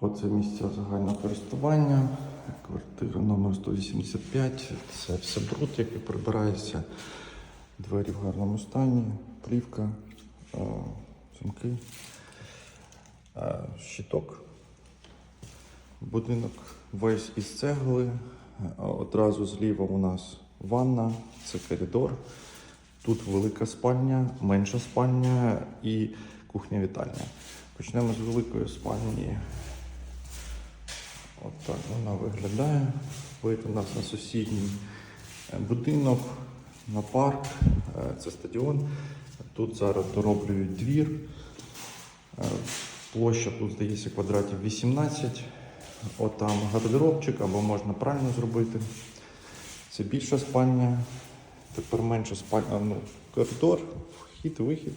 Оце місце загального користування. Квартира номер 185. Це все бруд, який прибирається. Двері в гарному стані, плівка, е, замки, е, щиток. Будинок весь із цегли. Е, Одразу зліва у нас ванна, це коридор. Тут велика спальня, менша спальня і кухня-вітальня. Почнемо з великої спальні. От так вона виглядає. Вид у нас на сусідній е, будинок, на парк. Е, Це стадіон. Тут зараз дороблюють двір. Е, Площа тут, здається, квадратів 18. От там гардеробчик або можна правильно зробити. Це більша спальня. Тепер менша спальня, ну, коридор, вхід, вихід.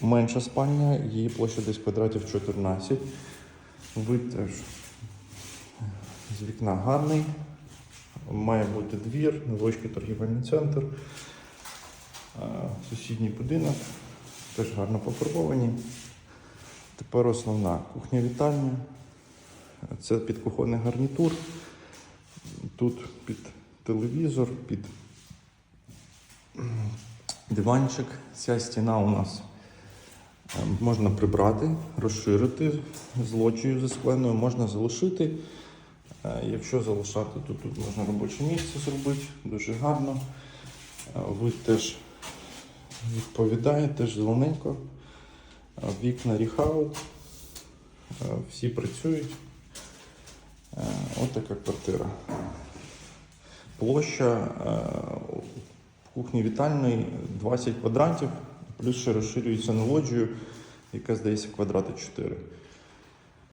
Менша спальня, її площа десь квадратів 14. Вид теж з вікна гарний. Має бути двір, невеличкий торгівельний центр. Сусідній будинок, теж гарно пофарбовані. Тепер основна кухня-вітальня. Це підкухонний гарнітур. Тут під телевізор, під диванчик. Ця стіна у нас е, можна прибрати, розширити з лоджією заскленою, можна залишити. Е, Якщо залишати, то тут можна робоче місце зробити, дуже гарно. Е, Вид теж відповідає, теж зелененько. Е, Вікна ріхаут. Всі працюють. Ось така квартира. Площа кухні вітальної 20 квадратів, плюс ще розширюється на лоджію, яка здається квадрати 4.